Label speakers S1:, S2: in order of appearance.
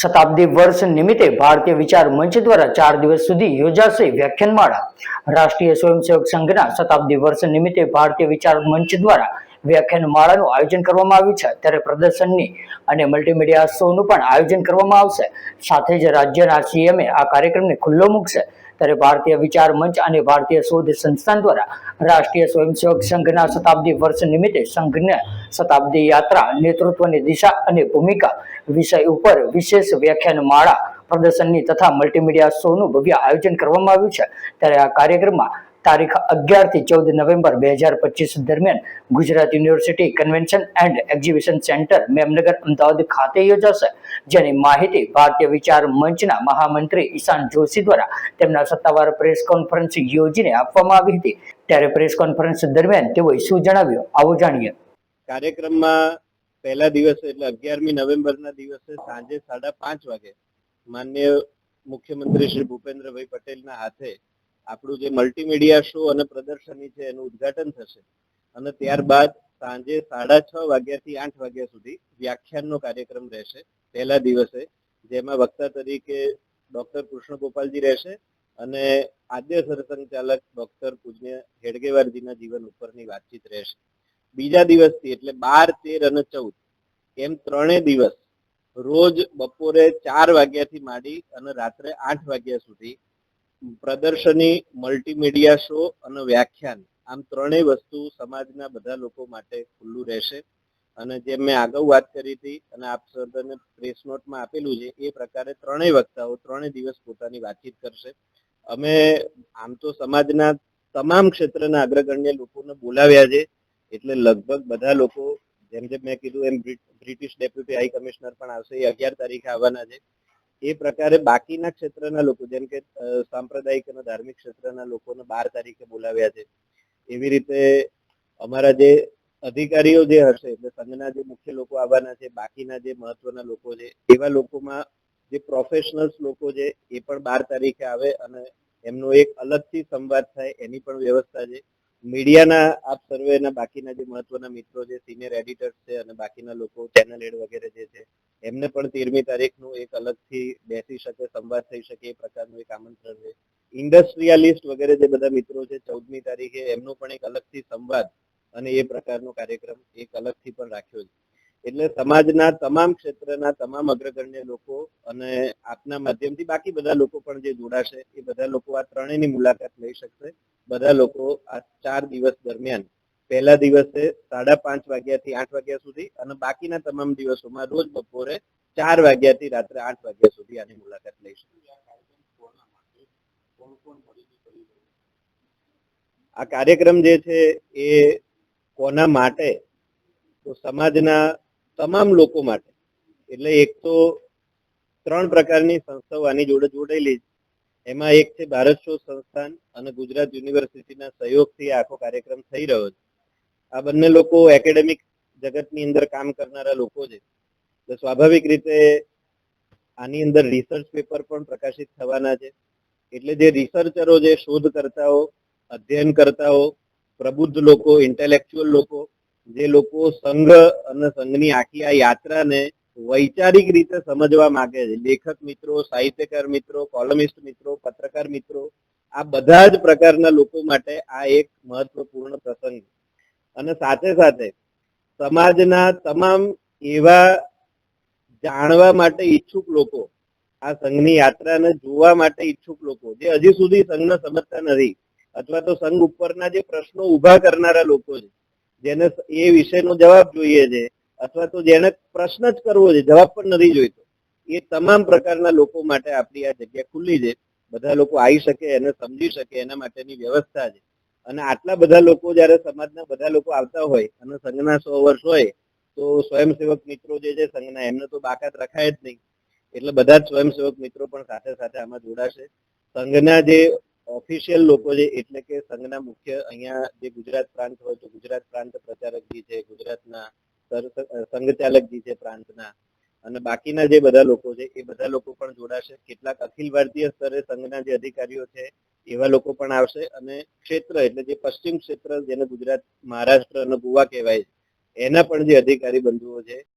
S1: શતાબ્દી વર્ષ નિમિત્તે ભારતીય વિચાર મંચ દ્વારા ચાર દિવસ સુધી યોજાશે વ્યાખ્યાનમાળા. રાષ્ટ્રીય સ્વયંસેવક સંઘના શતાબ્દી વર્ષ નિમિત્તે ભારતીય વિચાર મંચ દ્વારા વ્યાખ્યાનમાળાનું આયોજન કરવામાં આવ્યું છે. ત્યારે પ્રદર્શનની અને મલ્ટીમીડિયા શોનું પણ આયોજન કરવામાં આવશે. સાથે જ રાજ્યના સીએમએ આ કાર્યક્રમને ખુલ્લો મૂકશે. ત્યારે ભારતીય વિચાર મંચ અને ભારતીય શોધ સંસ્થાન દ્વારા રાષ્ટ્રીય સ્વયંસેવક સંઘના શતાબ્દી વર્ષ નિમિત્તે સંઘને શતાબ્દી યાત્રા, નેતૃત્વની દિશા અને ભૂમિકા વિષય ઉપર વિશેષ વ્યાખ્યાન માળા પ્રદર્શનની તથા મલ્ટીમીડિયા શોનું ભવ્ય આયોજન કરવામાં આવ્યું છે. ત્યારે આ કાર્યક્રમમાં તારીખ અગિયારથી ચૌદ નવેમ્બર બે હજાર પચીસ દરમિયાન Gujarat university convention and exhibition centre Memnagar Ahmedabad ખાતે યોજાશે. જેની માહિતી ભારતીય વિચાર મંચના મહામંત્રી ઈશાન જોશી દ્વારા તેમના સત્તાવાર પ્રેસ કોન્ફરન્સ યોજીને આપવામાં આવી હતી. ત્યારે પ્રેસ કોન્ફરન્સ દરમિયાન તેઓએ શું જણાવ્યું? આવો જાણીએ.
S2: કાર્યક્રમમાં પહેલા દિવસે એટલે અગિયારમી નવેમ્બરના દિવસે સાંજે સાડા પાંચ વાગે માન્ય મુખ્યમંત્રી શ્રી ભૂપેન્દ્રભાઈ પટેલના હાથે આપણું જે મલ્ટીમીડિયા શો અને પ્રદર્શની છે એનું ઉદ્ઘાટન થશે. અને ત્યારબાદ સાંજે સાડા છ વાગ્યાથી આઠ વાગ્યા સુધી વ્યાખ્યાનનો કાર્યક્રમ રહેશે. પહેલા દિવસે જેમાં વક્તા તરીકે ડોક્ટર કૃષ્ણ ગોપાલજી રહેશે અને આદ્ય સરસંઘચાલક ડોક્ટર પૂજ્ય હેડગેવારજીના જીવન ઉપરની વાતચીત રહેશે. બીજા દિવસથી એટલે બાર, તેર અને ચૌદ એમ ત્રણેય દિવસ રોજ બપોરે ચાર વાગ્યાથી માંડી અને રાત્રે આઠ વાગ્યા સુધી પ્રદર્શની મલ્ટીમીડિયા શો અને વ્યાખ્યાન, આમ ત્રણેય વસ્તુ સમાજના બધા લોકો માટે ખુલ્લું રહેશે. અને જેમ મેં અગાઉ વાત કરી હતી અને આપ સર્વને પ્રેસ નોટમાં આપેલું છે, એ પ્રકારે ત્રણેય વક્તાઓ ત્રણેય દિવસ પોતાની વાતચીત કરશે. અમે આમ તો સમાજના તમામ ક્ષેત્રના અગ્રગણ્ય લોકોને બોલાવ્યા છે, એટલે લગભગ બધા લોકો, જેમ જેમ મેં કીધું એમ બ્રિટિશ ડેપ્યુટી હાઈ કમિશનર પણ આવશે એ અગિયાર તારીખે આવવાના છે. એ પ્રકારે બાકીના ક્ષેત્રના લોકો, જેમ કે સાંપ્રદાયિક અને ધાર્મિક ક્ષેત્રના લોકોને બાર તારીખે બોલાવ્યા છે. એવી રીતે અમારા જે અધિકારીઓ જે હશે એટલે સંઘના જે મુખ્ય લોકો આવવાના છે, બાકીના જે મહત્વના લોકો છે, એવા લોકોમાં જે પ્રોફેશનલ્સ લોકો છે, એ પણ બાર તારીખે આવે અને એમનો એક અલગથી સંવાદ થાય, એની પણ વ્યવસ્થા છે. મીડિયાના આપ સર્વેના બાકીના જે મહત્વના મિત્રો છે સિનિયર એડિટર્સ છે અને બાકીના લોકો ચેનલ હેડ વગેરે જે છે, એમને પણ તેરમી તારીખનું એક અલગથી બેસી શકે, સંવાદ થઈ શકે, એ પ્રકારનું એક આમંત્રણ છે. ઇન્ડસ્ટ્રીયાલિસ્ટ વગેરે જે બધા મિત્રો છે, ચૌદમી તારીખે એમનો પણ એક અલગથી સંવાદ અને એ પ્રકારનો કાર્યક્રમ એક અલગથી પણ રાખ્યો છે. એટલે સમાજના તમામ ક્ષેત્રના તમામ અગ્રગણ્ય લોકો અને આપના માધ્યમથી બાકી બધા લોકો પણ જે જોડાશે, એ બધા લોકો આ ત્રણેયની મુલાકાત લઈ શકશે. બધા લોકો આ ચાર દિવસ દરમિયાન. પહેલા દિવસે સાડા પાંચ વાગ્યાથી આઠ વાગ્યા સુધી અને બાકીના તમામ દિવસોમાં રોજ બપોરે ચાર વાગ્યાથી રાત્રે આઠ વાગ્યા સુધી આની મુલાકાત લઈ શકશે આ કાર્યક્રમ જે છે એ કોના માટે? તો સમાજના તમામ લોકો માટે. એટલે એક તો ત્રણ પ્રકારની સંસ્થાઓ આની જોડે જોડાયેલી એમાં એક છે ભારત શોધ સંસ્થાન અને ગુજરાત યુનિવર્સિટીના સહયોગથી આખો કાર્યક્રમ થઈ રહ્યો છે. આ બંને લોકો એકેડેમિક જગતની અંદર કામ કરનારા લોકો છે. તો સ્વાભાવિક રીતે આની અંદર રિસર્ચ પેપર પણ પ્રકાશિત થવાના છે. એટલે જે રિસર્ચરો જે શોધકર્તાઓ, અધ્યયનકર્તાઓ, પ્રબુદ્ધ લોકો ઇન્ટેલેક્ચ્યુઅલ લોકો જે લોકો સંઘ અને સંઘની આખી આ યાત્રાને વૈચારિક રીતે સમજવા માંગે છે. લેખક મિત્રો, સાહિત્યકાર મિત્રો કોલમિસ્ટ મિત્રો, પત્રકાર મિત્રો, આ બધા જ પ્રકારના લોકો માટે આ એક મહત્વપૂર્ણ પ્રસંગ અને સાથે સાથે સમાજના તમામ એવા જાણવા માટે ઈચ્છુક લોકો, આ સંઘની યાત્રાને જોવા માટે ઈચ્છુક લોકો, જે હજી સુધી સંઘને સમજતા નથી, અથવા તો સંઘ ઉપરના જે પ્રશ્નો ઊભા કરનારા લોકો છે જેને એ વિષયનો જવાબ જોઈએ છે અથવા તો જેને પ્રશ્ન જ કરવો છે, જવાબ પણ નથી જોઈતો. એ તમામ પ્રકારના લોકો માટે આપણી આ જગ્યા ખુલ્લી છે. બધા લોકો આવી શકે એને સમજી શકે એના માટેની વ્યવસ્થા છે. અને આટલા બધા લોકો જ્યારે સમાજના બધા લોકો આવતા હોય અને સંઘના સો વર્ષ હોય, તો સ્વયંસેવક મિત્રો જે છે સંઘના, એમને તો બાકાત રખાય જ નહીં. એટલે બધા જ સ્વયંસેવક મિત્રો પણ સાથે સાથે આમાં જોડાશે. સંઘના જે ઓફિશિયલ લોકો છે એટલે કે સંઘના મુખ્ય અહીંયા જે ગુજરાત પ્રાંત હોય તો ગુજરાત પ્રાંત પ્રચારકજી છે, ગુજરાતના સંઘ ચાલકજી છે પ્રાંતના. અને બાકીના જે બધા લોકો છે, એ બધા લોકો પણ જોડાશે. કેટલાક અખિલ ભારતીય સ્તરે સંઘના જે અધિકારીઓ છે, એવા લોકો પણ આવશે. અને ક્ષેત્ર એટલે જે પશ્ચિમ ક્ષેત્ર જેને ગુજરાત, મહારાષ્ટ્ર અને ગોવા કહેવાય છે, એના પણ જે અધિકારી બંધુઓ છે